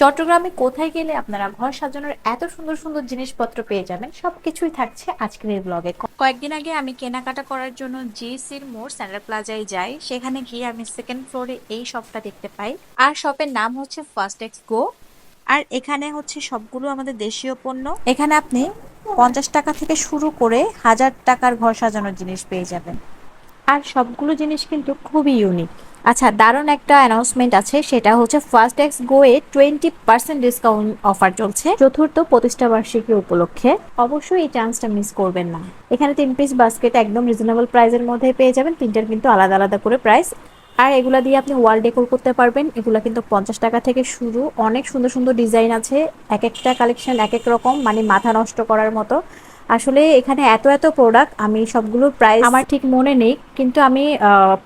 চট্টগ্রামে কোথায় গেলে আপনারা ঘর সাজানোর এত সুন্দর সুন্দর জিনিসপত্র পেয়ে যাবেন, সবকিছুই থাকছে আজকের এই ব্লগে কয়েকদিন আগে আমি কেনাকাটা করার জন্য জিসির মোড় স্যান্ডার প্লাজায় যাই। সেখানে গিয়ে আমি সেকেন্ড ফ্লোরে এই শপটা দেখতে পাই। আর শপের নাম হচ্ছে ফার্স্ট এক্স গো আর এখানে হচ্ছে সবগুলো আমাদের দেশীয় পণ্য। এখানে আপনি পঞ্চাশ টাকা থেকে শুরু করে হাজার টাকার ঘর সাজানোর জিনিস পেয়ে যাবেন। আর সবগুলো জিনিস কিন্তু খুবই ইউনিক আচ্ছা দারুণ একটা অ্যানাউন্সমেন্ট আছে, সেটা হচ্ছে ফার্স্ট এক্স গোয়ে টোয়েন্টি পার্সেন্ট ডিসকাউন্ট অফার চলছে। চতুর্থ প্রতিষ্ঠা বার্ষিকী উপলক্ষে। অবশ্যই এই চান্সটা মিস করবেন না। এখানে তিন পিস বাস্কেট একদম রিজনেবল প্রাইসের মধ্যে পেয়ে যাবেন, তিনটার কিন্তু আলাদা আলাদা করে প্রাইস আর এগুলা দিয়ে আপনি ওয়াল ডেকোর করতে পারবেন, এগুলা কিন্তু পঞ্চাশ টাকা থেকে শুরু। অনেক সুন্দর সুন্দর ডিজাইন আছে, এক একটা কালেকশন এক এক রকম মানে মাথা নষ্ট করার মতো। আসলে এখানে এত এত প্রোডাক্ট আমি সবগুলো প্রাইস আমার ঠিক মনে নেই কিন্তু আমি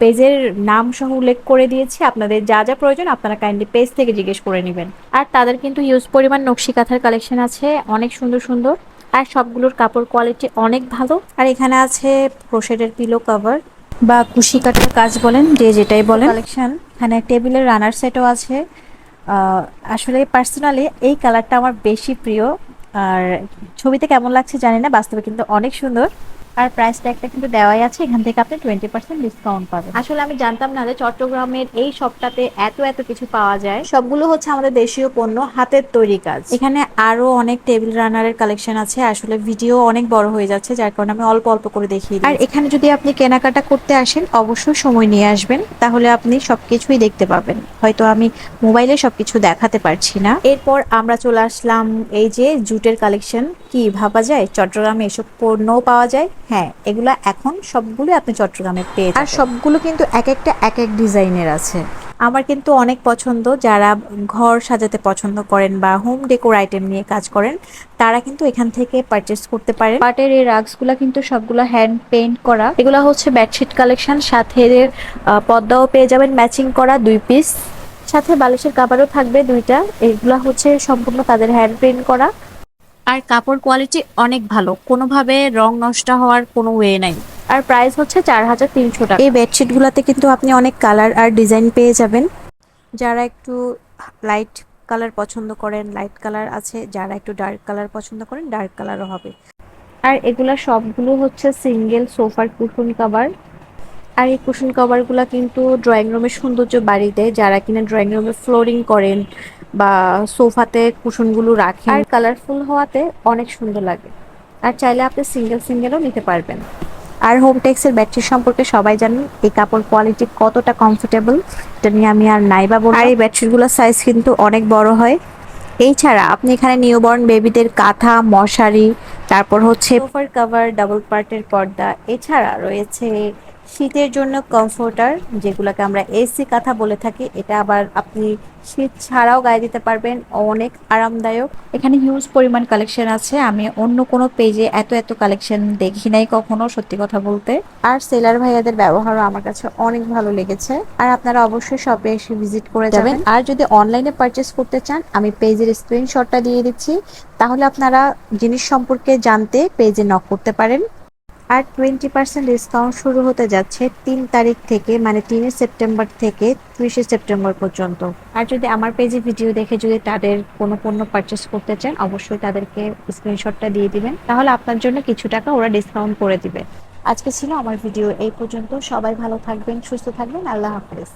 পেজের নাম সহ উল্লেখ করে দিয়েছি। আপনাদের যা যা প্রয়োজন আপনারা কাইন্ডলি পেজ থেকে জিজ্ঞেস করে নেবেন। আর তাদের কিন্তু ইউজ পরিমাণ নকশি কাঁথার কালেকশন আছে অনেক সুন্দর সুন্দর। আর সবগুলোর কাপড় কোয়ালিটি অনেক ভালো। আর এখানে আছে ক্রোশেটের পিলো কভার বা কুশি কাটার কাজ বলেন যে যেটাই বলেন। কালেকশন এখানে টেবিলের রানার সেটও আছে। আসলে পার্সোনালি এই কালারটা আমার বেশি প্রিয়। আর ছবিতে কেমন লাগছে জানি না বাস্তবে কিন্তু অনেক সুন্দর। আর প্রাইস ট্যাগটা কিন্তু দেওয়াই আছে এখান থেকে আপনি টোয়েন্টি পার্সেন্ট ডিসকাউন্ট পাবেন। আসলে আমি জানতাম না যে চট্টগ্রামের এই শপটাতে এত এত কিছু পাওয়া যায়। সবগুলো হচ্ছে আমাদের দেশীয় পণ্য হাতের তৈরি কাজ। এখানে আরও অনেক টেবিল রানারের কালেকশন আছে আসলে ভিডিও অনেক বড় হয়ে যাচ্ছে যার কারণে আমি অল্প অল্প করে দেখি আর এখানে যদি আপনি কেনাকাটা করতে আসেন অবশ্যই সময় নিয়ে আসবেন তাহলে আপনি সবকিছুই দেখতে পাবেন। হয়তো আমি মোবাইলে সবকিছু দেখাতে পারছি না। এরপর আমরা চলে আসলাম এই যে জুটের কালেকশন কি ভাবা যায়? চট্টগ্রামে এসব পণ্যও পাওয়া যায়। হ্যাঁ এগুলো এখন সবগুলো আপনি চট্টগ্রামে পেয়ে আর সবগুলো কিন্তু এক একটা এক এক ডিজাইনের আছে। আমার কিন্তু অনেক পছন্দ যারা ঘর সাজাতে পছন্দ করেন বা হোম ডেকোর আইটেম নিয়ে কাজ করেন তারা কিন্তু এখান থেকে পারচেস করতে পারেন। পাটের এই রাগসগুলো কিন্তু সবগুলো হ্যান্ড পেইন্ট করা। এগুলো হচ্ছে বেডশিট কালেকশন সাথে পর্দাও পেয়ে যাবেন ম্যাচিং করা দুই পিস সাথে বালিশের কাপড়ও থাকবে দুইটা। এগুলা হচ্ছে সম্পূর্ণ তাদের হ্যান্ড প্রিন্ট করা। আর কাপড় কোয়ালিটি অনেক ভালো। কোনোভাবে রং নষ্ট হওয়ার কোনো ওয়ে নাই। আর প্রাইস হচ্ছে চার হাজার তিনশো টাকা। এই বেডশিট গুলাতে কিন্তু আপনি অনেক কালার আর ডিজাইন পেয়ে যাবেন। যারা একটু লাইট কালার পছন্দ করেন লাইট কালার আছে যারা একটু ডার্ক কালার পছন্দ করেন ডার্ক কালারও হবে। আর এগুলা সবগুলো হচ্ছে সিঙ্গেল সোফার কুশন কাভার আর এই কুশন কভারগুলো কিন্তু ড্রয়িং রুমের সৌন্দর্য বাড়িয়ে দেয়। যারা কিনা ড্রয়িং রুমে ফ্লোরিং করেন বা সোফাতে কুশনগুলো রাখেন আর কালারফুল হওয়াতে অনেক সুন্দর লাগে। আর চাইলে আপনি সিঙ্গেল সিঙ্গেলও নিতে পারবেন। আর হোম টেক্সের ব্যাটারি সম্পর্কে সবাই জানেন এই কাপড় কোয়ালিটি কতটা কমফোর্টেবল এটা নিয়ে আমি আর নাইবা বলব আর এই ব্যাটারিগুলোর সাইজ কিন্তু অনেক বড় হয়। এই ছাড়া আপনি এখানে নিউবর্ন বেবিদের কাঁথা মশারি তারপর হচ্ছে সোফার কভার ডাবল পার্টের পর্দা এছাড়া রয়েছে শীতের জন্য কমফোর্টার যেগুলোকে আমরা এসি কাঁথা বলে থাকি এটা আবার আপনি শীত ছাড়াও গায়ে দিতে পারবেন অনেক আরামদায়ক। এখানে হিউজ পরিমাণ কালেকশন আছে আমি অন্য কোনো পেজে এত এত কালেকশন দেখি নাই কখনো সত্যি কথা বলতে। আর সেলার ভাইয়াদের ব্যবহারও আমার কাছে অনেক ভালো লেগেছে আর আপনারা অবশ্যই শপে এসে ভিজিট করে যাবেন। আর যদি অনলাইনে পারচেস করতে চান আমি পেজের স্ক্রিনশটটা দিয়ে দিচ্ছি তাহলে আপনারা জিনিস সম্পর্কে জানতে পেজে নক করতে পারেন। আর টোয়েন্টি পার্সেন্ট ডিসকাউন্ট শুরু হতে যাচ্ছে তিন তারিখ থেকে মানে তিনে সেপ্টেম্বর থেকে ত্রিশে সেপ্টেম্বর পর্যন্ত। আর যদি আমার পেজে ভিডিও দেখে যদি তাদের কোনো পণ্য পারচেস করতে চান, অবশ্যই তাদেরকে স্ক্রিনশটটা দিয়ে দিবেন। তাহলে আপনার জন্য কিছু টাকা ওরা ডিসকাউন্ট করে দিবে। আজকে ছিল আমার ভিডিও এই পর্যন্ত। সবাই ভালো থাকবেন, সুস্থ থাকবেন। আল্লাহ হাফেজ।